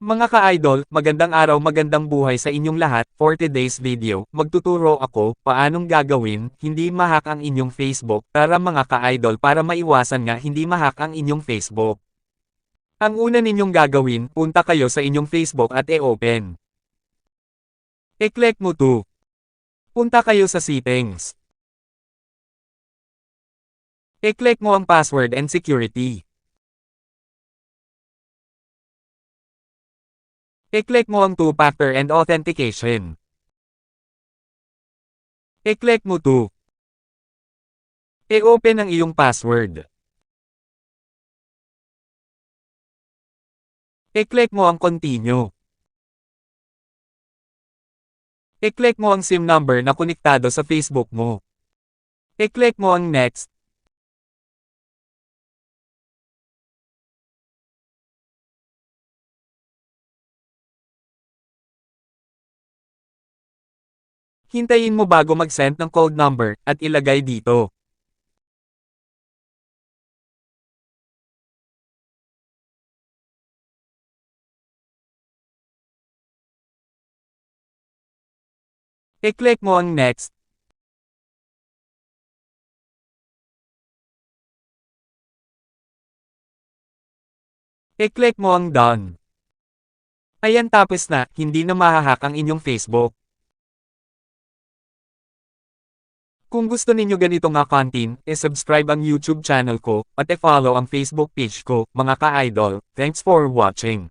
Mga ka-idol, magandang araw magandang buhay sa inyong lahat, for today's video, magtuturo ako, paanong gagawin, hindi mahack ang inyong Facebook, para mga ka-idol para maiwasan nga hindi mahack ang inyong Facebook. Ang una ninyong gagawin, punta kayo sa inyong Facebook at e-open. I-click mo to. Punta kayo sa settings. I-click mo ang password and security. I-click mo ang two-factor and authentication. I-click mo to. I-open ang iyong password. I-click mo ang continue. I-click mo ang SIM number na konektado sa Facebook mo. I-click mo ang next. Hintayin mo bago mag-send ng code number at ilagay dito. I-click mo ang next. I-click mo ang done. Ayan tapos na, hindi na mahahack ang inyong Facebook. Kung gusto ninyo ganito nga content, e-subscribe ang YouTube channel ko, at e-follow ang Facebook page ko, mga ka-idol. Thanks for watching.